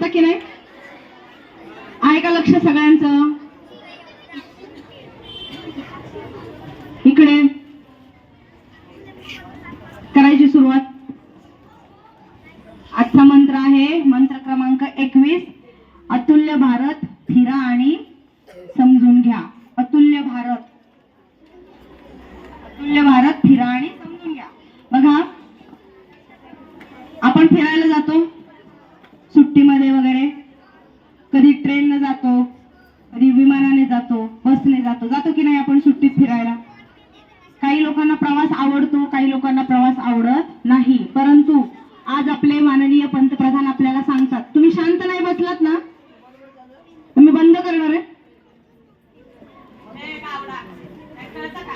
होता की नाही? आहे का लक्ष सगळ्यांचं? इकडे. करायची सुरुवात. आजचा मंत्र आहे मंत्र क्रमांक एकवीस. अतुल्य भारत फिरा आणि समजून घ्या. अतुल्य भारत. अतुल्य भारत फिरा आणि समजून घ्या. बघा. आपण फिरायला जातो सुट्टीमध्ये वगैरे कधी ट्रेननं जातो कधी विमानाने जातो बसने जातो जातो की नाही आपण सुट्टीत फिरायला काही लोकांना प्रवास आवडतो काही लोकांना प्रवास आवडत नाही परंतु आज आपले माननीय पंतप्रधान आपल्याला सांगतात तुम्ही शांत नाही बसलात ना तुम्ही बंद करणार आहे?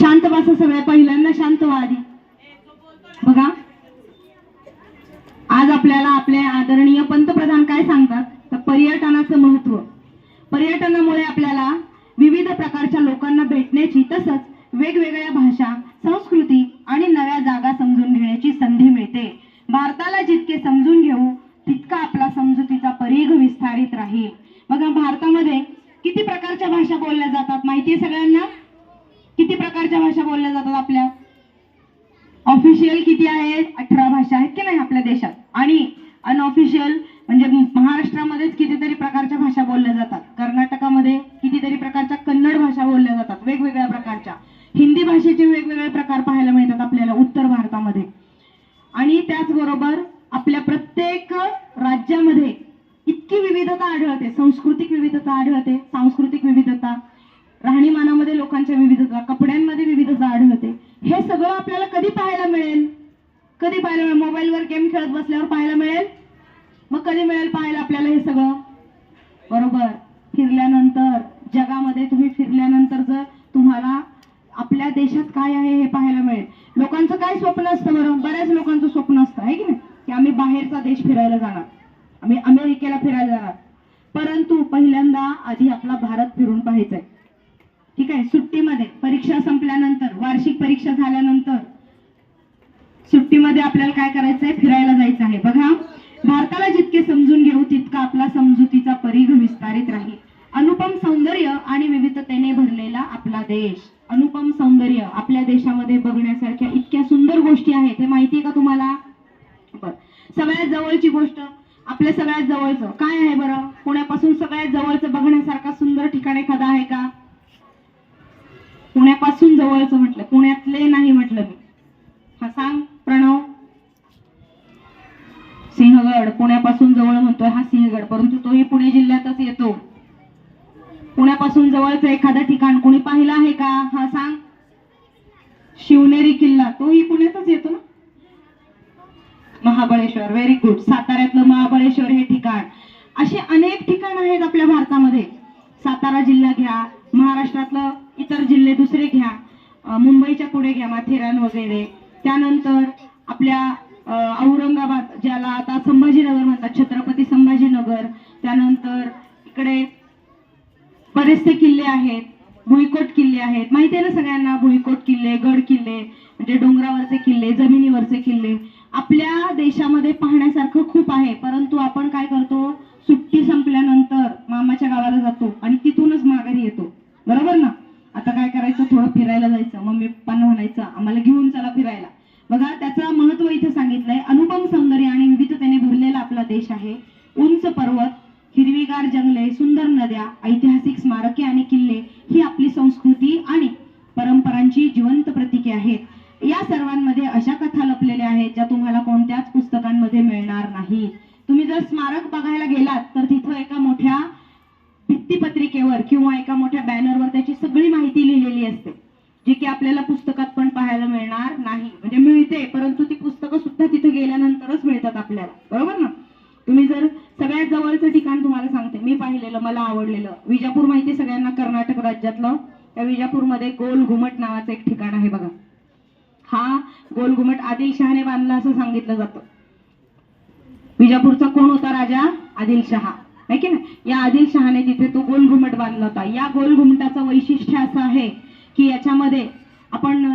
शांत बसा सगळे पहिल्यांदा शांत व्हा आधी. बघा. आज आपल्याला आपले आदरणीय पंतप्रधान काय सांगतात? तर पर्यटनाचं महत्त्व पर्यटनामुळे आपल्याला विविध प्रकारच्या लोकांना भेटण्याची तसंच वेगवेगळ्या भाषा संस्कृती आणि नव्या जागा समजून घेण्याची संधी मिळते. भारताला जितके समजून घेऊ तितका आपला समजुतीचा परीघ विस्तारित राहील. बघा भारतामध्ये बोलल्या जातात? माहिती आहे सगळ्यांना? किती प्रकारच्या भाषा बोलल्या जातात आपल्या? ऑफिशियल किती आहेत? अठरा भाषा आहेत की नाही आपल्या देशात? आणि अनऑफिशियल म्हणजे महाराष्ट्रामध्येच कितीतरी प्रकारच्या भाषा बोलल्या जातात. कर्नाटकामध्ये कितीतरी प्रकारच्या कन्नड भाषा बोलल्या जातात वेगवेगळ्या प्रकारच्या. हिंदी भाषेचे वेगवेगळे प्रकार पाहायला मिळतात आपल्याला उत्तर भारतामध्ये. आणि त्याचबरोबर आपल्या प्रत्येक राज्यामध्ये आढळते. सांस्कृतिक विविधता आढळते. सांस्कृतिक विविधता राहणीमानामध्ये लोकांच्या विविधता कपड्यांमध्ये विविधता आढळते. हे सगळं आपल्याला कधी पाहायला मिळेल? कधी पाहायला मिळेल? मोबाईलवर गेम खेळत बसल्यावर पाहायला मिळेल? मग कधी मिळेल पाहायला आपल्याला हे सगळं? बरोबर. फिरल्यानंतर जगामध्ये तुम्ही फिरल्यानंतर जर तुम्हाला आपल्या देशात काय आहे हे पाहायला मिळेल. लोकांचं काय स्वप्न असतं बरं? बऱ्याच लोकांचं स्वप्न असतं आहे की नाही? की आम्ही बाहेरचा देश फिरायला जाणार. आम्ही अमेरिकेला फिरायला जाणार. परंतु पहिल्यांदा आधी आपला भारत फिरून पाहायचा आहे ठीक आहे सुट्टीमध्ये परीक्षा संपल्यानंतर वार्षिक परीक्षा झाल्यानंतर सुट्टीमध्ये आपल्याला काय करायचं आहे फिरायला जायचं आहे. बघा भारताला जितके समजून घेऊ तितका आपला समजुतीचा परिघ विस्तारित राहील. अनुपम सौंदर्य आणि विविधतेने भरलेला आपला देश. अनुपम सौंदर्य आपल्या देशामध्ये बघण्यासारख्या इतक्या सुंदर गोष्टी आहेत. हे माहिती आहे का तुम्हाला? सगळ्यात जवळची गोष्ट आपल्या सगळ्यात जवळचं. काय आहे बरं? पुण्यापासून सगळ्यात जवळचं बघण्यासारखा सुंदर ठिकाण एखादा आहे का? पुण्यापासून जवळचं म्हटलं. पुण्यातले नाही म्हटलं मी. हा सांग प्रणव. सिंहगड. पुण्यापासून जवळ म्हणतोय हा सिंहगड परंतु तोही पुणे जिल्ह्यातच येतो. पुण्यापासून जवळचं एखादं ठिकाण कोणी पाहिलं आहे का हा सांग शिवनेरी किल्ला तोही पुण्यातच येतो ना महाबळेश्वर. व्हेरी गुड साताऱ्यातलं महाबळेश्वर हे ठिकाण. असे अनेक ठिकाण आहेत आपल्या भारतामध्ये. सातारा जिल्हा घ्या महाराष्ट्रातलं इतर जिल्हे दुसरे घ्या मुंबईच्या पुढे घ्या माथेरान वगैरे. त्यानंतर आपल्या औरंगाबाद ज्याला आता संभाजीनगर म्हणतात छत्रपती संभाजीनगर. त्यानंतर इकडे बरेचसे किल्ले आहेत भुईकोट किल्ले आहेत. माहिती आहे ना सगळ्यांना? भुईकोट किल्ले गड किल्ले म्हणजे डोंगरावरचे किल्ले जमिनीवरचे किल्ले. आपल्या देशामध्ये पाहण्यासारखं खूप आहे परंतु आपण काय करतो? सुट्टी संपल्यानंतर मामाच्या गावाला जातो आणि तिथूनच माघारी येतो. बरोबर ना? आता काय करायचं? थोडं फिरायला जायचं. मम्मी पप्पांना म्हणायचं आम्हाला घेऊन चला फिरायला. बघा त्याचं महत्त्व इथे सांगितलंय. अनुपम सौंदर्य आणि विविधतेने भरलेला आपला देश आहे. उंच पर्वत हिरवीगार जंगले सुंदर नद्या ऐतिहासिक स्मारके आणि किल्ले ही आपली संस्कृती आणि परंपरांची जिवंत प्रतीके आहेत या सर्वांमध्ये अशा कथा लपलेल्या आहेत ज्या तुम्हाला कोणत्याच पुस्तकांमध्ये मिळणार नाहीत तुम्ही जर स्मारक बघायला गेलात तर तिथं एका मोठ्या भित्तीपत्रिकेवर किंवा एका मोठ्या बॅनरवर त्याची सगळी माहिती लिहिलेली असते जी की आपल्याला पुस्तकात पण पाहायला मिळणार नाही. म्हणजे मिळते परंतु ती पुस्तकं सुद्धा तिथे गेल्यानंतरच मिळतात आपल्याला. बरोबर ना? तुम्ही जर सगळ्यात जवळचं ठिकाण तुम्हाला सांगते. मी पाहिलेलं मला आवडलेलं. विजापूर माहिती सगळ्यांना? कर्नाटक राज्यातलं. त्या विजापूरमध्ये गोल घुमट नावाचं एक ठिकाण आहे बघा. हा गोल घुमट आदिलशहाने बांधला असं सांगितलं जातं. विजापूरचा कोण होता राजा? आदिलशहा. आहे की नाही? या आदिलशहाने तिथे तो गोल घुमट बांधला होता. या गोल घुमटाचं वैशिष्ट्य असं आहे की याच्यामध्ये आपण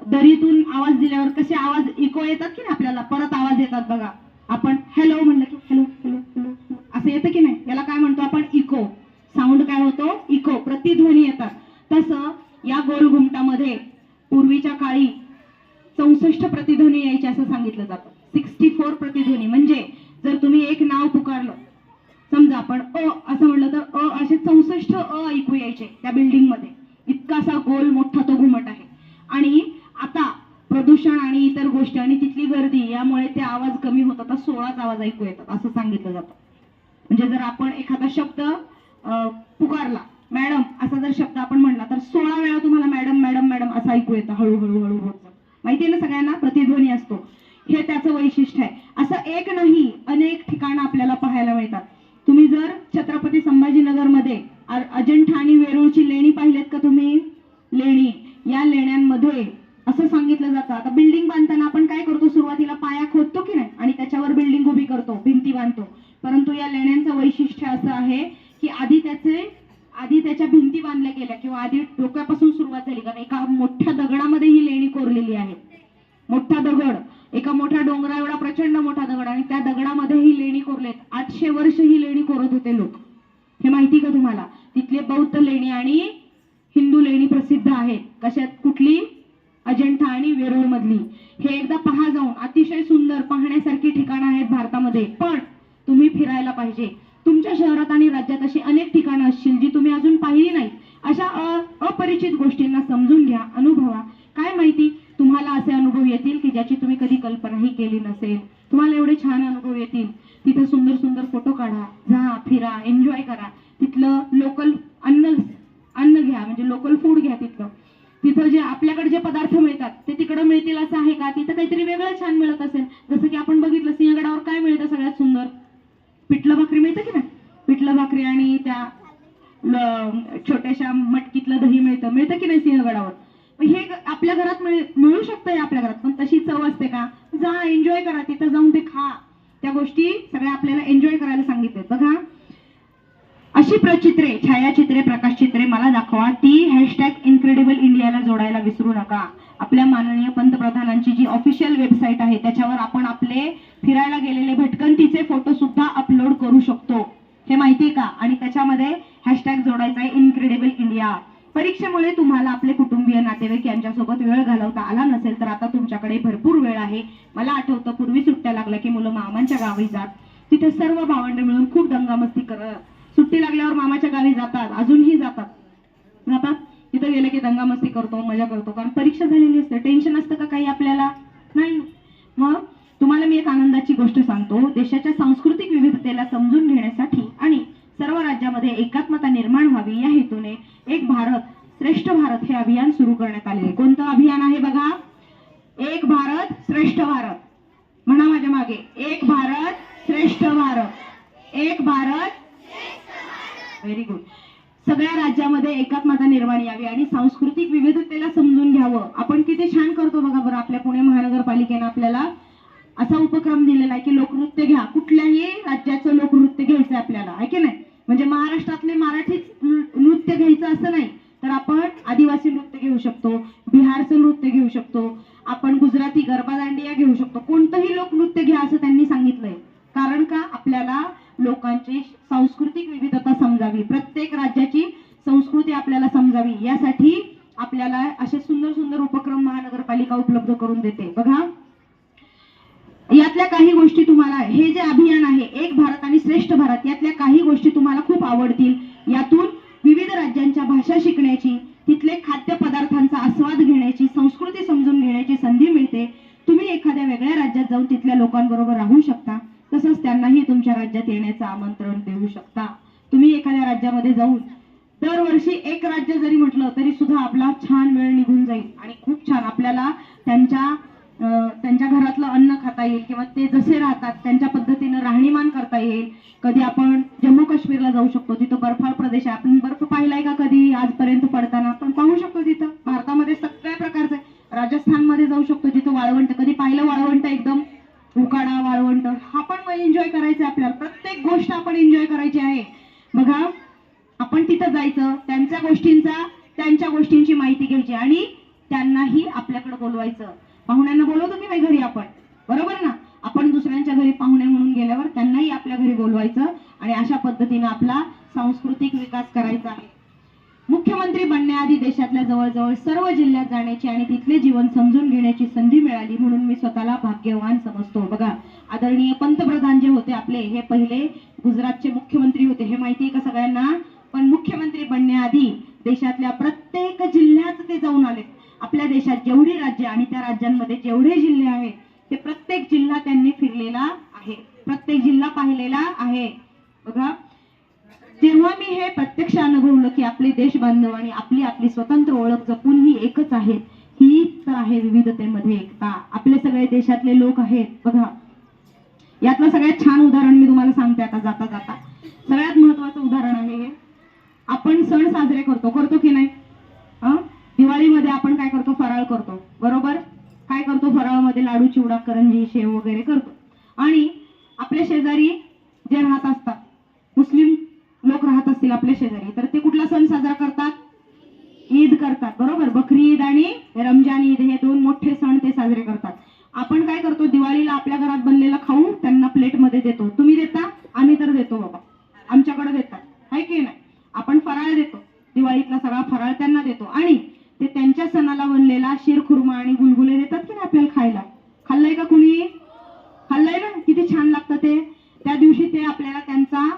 दरीतून आवाज दिल्यावर कसे आवाज इको येतात की नाही आपल्याला? परत आवाज येतात बघा. आपण हॅलो म्हणलं की हॅलो हॅलो हॅलो असं येतं की नाही? याला काय म्हणतो आपण? इको साऊंड काय होतो? इको प्रतिध्वनी येतात. तसं या गोल घुमटामध्ये पूर्वीच्या काळी चौसष्ट प्रतिध्वनी असा जर शब्द आपण म्हणला तर सोळा वेळा तुम्हाला मॅडम मॅडम मॅडम असं ऐकू येतं हळूहळू हळू होत माहिती आहे ना सगळ्यांना? प्रतिध्वनी असतो. हे त्याचं वैशिष्ट्य आहे. असं एक नाही अनेक ठिकाणं आपल्याला पाहायला मिळतात. तुम्ही जर छत्रपती संभाजीनगरमध्ये अजंठा आणि वेरूळची लेणी पाहिलेत का तुम्ही? लेणी. या लेण्यांमध्ये असं सांगितलं जातं. आता बिल्डिंग बांधताना आपण काय करतो? सुरुवातीला पाया खोदतो की नाही? आणि त्याच्यावर बिल्डिंग उभी करतो भिंती बांधतो. परंतु या लेण्यांचं वैशिष्ट्य असं आहे की आधी त्याचे आधी त्याच्या भिंती बांधल्या गेल्या किंवा आधी डोक्यापासून सुरुवात झाली. कारण एका मोठ्या दगडामध्ये ही लेणी कोरलेली आहे. मोठा दगड एका मोठ्या डोंगरा एवढा प्रचंड मोठा दगड आणि त्या दगडामध्ये ही लेणी कोरलेत. आठशे वर्ष ही लेणी कोरत होते लोक. हे माहिती का तुम्हाला? तिथले बौद्ध लेणी आणि हिंदू लेणी प्रसिद्ध आहेत. कशात? कुठली? अजंठा आणि वेरूळ मधली हे एकदा पहा जाऊन. अतिशय सुंदर पाहण्यासारखी ठिकाणं आहेत भारतामध्ये. पण तुम्ही फिरायला पाहिजे. तुमच्या शहरात आणि राज्यात अशी अनेक ठिकाणं असतील जी तुम्ही अजून पाहिली नाही अशा अपरिचित गोष्टींना समजून घ्या अनुभवा. काय माहिती? तुम्हाला असे अनुभव येतील की ज्याची तुम्ही कधी कल्पनाही केली नसेल. तुम्हाला एवढे छान अनुभव येतील. तिथे सुंदर सुंदर फोटो काढा जा फिरा एन्जॉय करा. तिथलं लोकल अन्न अन्न घ्या म्हणजे लोकल फूड घ्या तिथलं. तिथं जे आपल्याकडे जे पदार्थ मिळतात ते तिकडं मिळतील असं आहे का? तिथं काहीतरी वेगळं छान मिळत असेल. जसं की आपण बघितलं सिंहगडावर काय मिळतं सगळ्यात सुंदर? पिठलं भाकरी मिळतं की नाही? पिठलं भाकरी आणि त्या छोट्याशा मटकीतलं दही मिळतं. मिळतं की नाही सिंहगडावर? मग हे आपल्या घरात मिळू शकतं आपल्या घरात पण तशी चव असते का? जा एन्जॉय करा तिथं जाऊन ते खा. त्या गोष्टी सगळ्या आपल्याला एन्जॉय करायला सांगितले बघा. अशी प्रचित्रे छायाचित्रे प्रकाशचित्रे मला दाखवा. ती हॅशटॅग इन्क्रेडिबल इंडियाला जोडायला विसरू नका. आपल्या माननीय पंतप्रधानांची जी ऑफिशियल वेबसाईट आहे त्याच्यावर आपण आपले फिरायला गेलेले भटकंतीचे फोटो सुद्धा अपलोड करू शकतो. हे माहितीये का? आणि त्याच्यामध्ये हॅशटॅग जोडायचा आहे इनक्रेडिबल इंडिया परीक्षेमुळे तुम्हाला आपले कुटुंबीय नातेवाईक यांच्यासोबत वेळ घालवता आला नसेल तर आता तुमच्याकडे भरपूर वेळ आहे. मला आठवतं पूर्वी सुट्ट्या लागल्या की मुलं मामांच्या गावी जात. तिथे सर्व भावंड मिळून खूप दंगामस्ती कर सुट्टी लागल्यावर मामाच्या गावी जातात अजूनही जातात. जातात तिथं गेलं की दंगामस्ती करतो मजा करतो. कारण परीक्षा झालेली असते टेन्शन असतं का काही आपल्याला? नाही. मग तुम्हाला मी एक आनंदाची गोष्ट सांगतो. देशाच्या सांस्कृतिक विविधतेला समजून घेण्यासाठी आणि सर्व राज्यामध्ये एकात्मता निर्माण व्हावी या हेतूने एक भारत श्रेष्ठ भारत हे अभियान सुरू करण्यात आले आहे कोणतं अभियान आहे बघा एक भारत श्रेष्ठ भारत म्हणा माझ्या मागे एक भारत श्रेष्ठ भारत एक भारत व्हेरी गुड सगळ्या राज्यामध्ये एकात्मता निर्माण यावी आणि सांस्कृतिक विविधतेला समजून आपण किती छान करतो बघा बरं आपल्या पुणे महानगरपालिकेनं आपल्याला असा उपक्रम दिलेला आहे की लोकनृत्य घ्या. कुठल्याही राज्याचं लोकनृत्य घ्यायचं आपल्याला आहे की नाही? म्हणजे महाराष्ट्रातले मराठीच नृत्य घ्यायचं असं नाही तर आपण आदिवासी नृत्य घेऊ शकतो बिहारचं नृत्य घेऊ शकतो आपण गुजराती गरबा दांडिया घेऊ शकतो. कोणतंही लोकनृत्य घ्या असं त्यांनी सांगितलंय. कारण का? आपल्याला लोकांची सांस्कृतिक विविधता समजावी. प्रत्येक राज्याची संस्कृती आपल्याला समजावी. यासाठी आपल्याला असे सुंदर सुंदर उपक्रम महानगरपालिका उपलब्ध करून देते. बघा. यातल्या काही गोष्टी तुम्हाला हे जे अभियान आहे एक भारत आणि श्रेष्ठ भारत यातल्या काही गोष्टी तुम्हाला खूप आवडतील. यातून विविध राज्यांच्या भाषा शिकण्याची तिथले खाद्य पदार्थांचा आस्वाद घेण्याची संस्कृती समजून घेण्याची संधी मिळते. तुम्ही एखाद्या वेगळ्या राज्यात जाऊन तिथल्या लोकांबरोबर राहू शकता. तसंच त्यांनाही तुमच्या राज्यात येण्याचं आमंत्रण देऊ शकता. तुम्ही एखाद्या राज्यामध्ये जाऊन दरवर्षी एक राज्य जरी म्हटलं तरी सुद्धा आपला छान वेळ निघून जाईल. आणि खूप छान आपल्याला त्यांच्या त्यांच्या घरातलं अन्न खाता येईल किंवा ते जसे राहतात त्यांच्या पद्धतीनं राहणीमान करता येईल. कधी आपण जम्मू काश्मीरला जाऊ शकतो तिथं बर्फाळ प्रदेश आहे. आपण बर्फ पाहिलाय का कधी? आजपर्यंत पडताना आपण पाहू शकतो तिथं. भारतामध्ये सगळ्या प्रकारचे राजस्थानमध्ये जाऊ शकतो जिथं वाळवंट कधी पाहिलं वाळवंट एकदम उकाडा वाळवंट हा पण एन्जॉय करायचा आहे आपल्याला प्रत्येक गोष्ट आपण एन्जॉय करायची आहे बघा आपण तिथं जायचं त्यांच्या गोष्टींचा त्यांच्या गोष्टींची माहिती घ्यायची आणि त्यांनाही आपल्याकडे बोलवायचं पाहुण्यांना बोलवतो की नाही घरी आपण बरोबर ना आपण दुसऱ्यांच्या घरी पाहुणे म्हणून गेल्यावर त्यांनाही आपल्या घरी बोलवायचं आणि अशा पद्धतीने आपला सांस्कृतिक विकास करायचा आहे. मुख्यमंत्री बनण्याआधी देशातल्या जवळजवळ सर्व जिल्ह्यात जाण्याची आणि तिथले जीवन समजून घेण्याची संधी मिळाली म्हणून मी स्वतःला भाग्यवान समजतो. बघा आदरणीय पंतप्रधान जे होते आपले हे पहिले गुजरातचे मुख्यमंत्री होते. हे माहिती आहे का सगळ्यांना? पण मुख्यमंत्री बनण्याआधी देशातल्या प्रत्येक जिल्ह्यात ते जाऊन आले. आपल्या देशात जेवढी राज्य आणि त्या राज्यांमध्ये जेवढे जिल्हे आहेत ते प्रत्येक जिल्हा त्यांनी फिरलेला आहे. प्रत्येक जिल्हा पाहिलेला आहे. बघा जेव्हा मी हे प्रत्यक्ष अनुभवलं की आपले देश बांधव आणि आपली आपली स्वतंत्र ओळख जपून ही एकच आहे. ही तर आहे विविधतेमध्ये एकता. आपले सगळे देशातले लोक आहेत. बघा. यातलं सगळ्यात छान उदाहरण मी तुम्हाला सांगते आता जाता जाता. सगळ्यात महत्वाचं उदाहरण आहे हे. आपण सण साजरे करतो. करतो की नाही? दिवाळीमध्ये आपण काय करतो? फराळ करतो. बरोबर? काय करतो? फराळामध्ये लाडू चिवडा करंजी शेव वगैरे करतो. आणि आपल्या शेजारी जे राहत असतात मुस्लिम लोक राहत असतील आपल्या शेजारी तर ते कुठला सण साजरा करतात ईद करतात बरोबर बकरी ईद आणि रमजान ईद हे दोन मोठे सण ते साजरे करतात आपण काय करतो दिवाळीला आपल्या घरात बनलेला खाऊन त्यांना प्लेटमध्ये देतो. तुम्ही देता आम्ही तर देतो बाबा. आमच्याकडे देतात. आहे की नाही? आपण फराळ देतो. दिवाळीतला सगळा फराळ त्यांना देतो. आणि ते त्यांच्या सणाला बनलेला शिरखुर्मा आणि गुलगुले देतात की नाही आपल्याला खायला? खाल्लंय का कुणी? खाल्लंय ना? किती छान लागतं ते. त्या दिवशी ते आपल्याला त्यांचा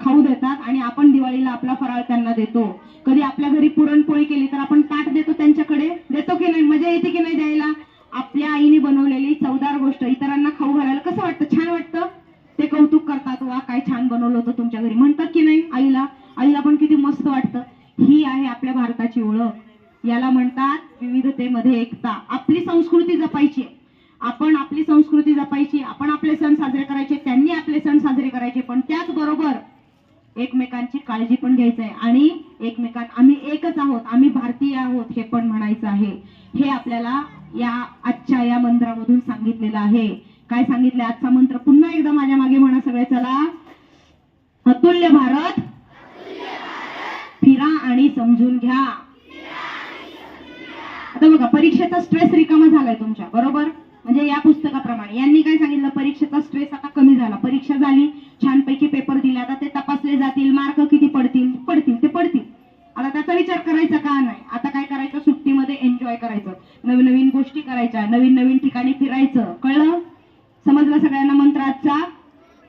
खाऊ देतात आणि आपण दिवाळीला आपला फराळ त्यांना देतो. कधी आपल्या घरी पुरणपोळी केली तर आपण ताट देतो त्यांच्याकडे? देतो की नाही? मजा येते की नाही द्यायला? आपल्या आईने बनवलेली चवदार गोष्ट इतरांना खाऊ घालायला कसं वाटतं? छान वाटतं? ते कौतुक करतात वा काय छान बनवलं होतं तुमच्या घरी. म्हणतात की नाही आईला? आईला पण किती मस्त वाटतं. ही आहे आपल्या भारताची ओळख. याला म्हणतात विविधतेमध्ये एकता. आपली संस्कृती जपायची आपण आपली संस्कृती जपायची आपण आपले सण साजरे करायचे त्यांनी आपले सण साजरे करायचे पण त्याचबरोबर एकमेकांची काळजी पण घ्यायचं आहे. आणि एकमेकां आम्ही एकच आहोत आम्ही भारतीय आहोत हे पण म्हणायचं आहे. हे आपल्याला या आजच्या या मंत्रामधून सांगितलेलं आहे. काय सांगितलं? आजचा मंत्र पुन्हा एकदा माझ्या मागे म्हणा सगळे चला. अतुल्य भारत. फिरा आणि समजून घ्या. आता बघा परीक्षेचा स्ट्रेस रिकामा झालाय तुमच्या बरोबर? म्हणजे या पुस्तकाप्रमाणे. यांनी काय सांगितलं? परीक्षेचा स्ट्रेस आता कमी झाला. परीक्षा झाली छानपैकी पेपर दिले आता ते तपासले जातील मार्क किती पडतील? पडतील ते पडतील. आता त्याचा विचार करायचा का नाही? आता काय करायचं? सुट्टीमध्ये एन्जॉय करायचं. नवीन नवीन गोष्टी करायच्या. नवीन नवीन ठिकाणी फिरायचं. कळलं? समजलं सगळ्यांना मंत्र आजचा?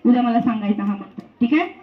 उद्या मला सांगायचा हा बघ ठीक आहे?